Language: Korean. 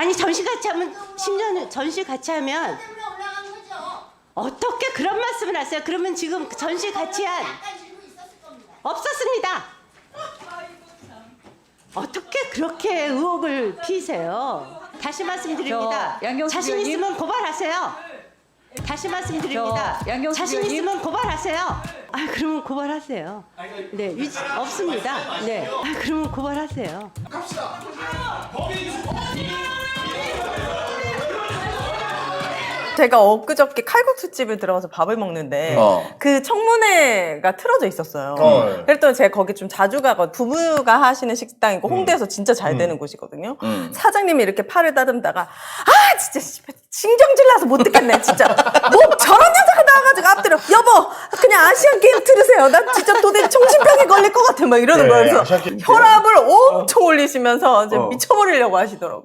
아니 전시 같이 하면 10년 전시 같이 하면 때문에 올라간 거죠. 어떻게 그런 말씀을 하세요? 그러면 지금 전시 같이 한 약간 질문 있었을 겁니다. 없었습니다. 어떻게 그렇게 의혹을 피세요? 다시 말씀드립니다. 저 양경수 자신 의원님. 있으면 고발하세요. 다시 말씀드립니다. 저 양경수 자신 의원님. 있으면 고발하세요. 아 그러면 고발하세요. 네 유지 없습니다. 네. 아 그러면 고발하세요. 제가 엊그저께 칼국수 집을 들어가서 밥을 먹는데 어. 그 청문회가 틀어져 있었어요. 어. 그랬더니 제가 거기 좀 자주 가고 부부가 하시는 식당이고 홍대에서 진짜 잘 되는 곳이거든요. 음. 사장님이 이렇게 팔을 따듬다가 아 진짜 씨발, 신경질 나서 못 듣겠네 진짜 뭐 저런 녀석이 나와가지고 앞뒤로 여보 그냥 아시안 게임 들으세요. 나 진짜 도대체 정신병에 걸릴 것 같아 막 이러는 네, 거예요. 그래서 아시안 게임 혈압을 엄청 올리시면서 이제 어. 미쳐버리려고 하시더라고. 요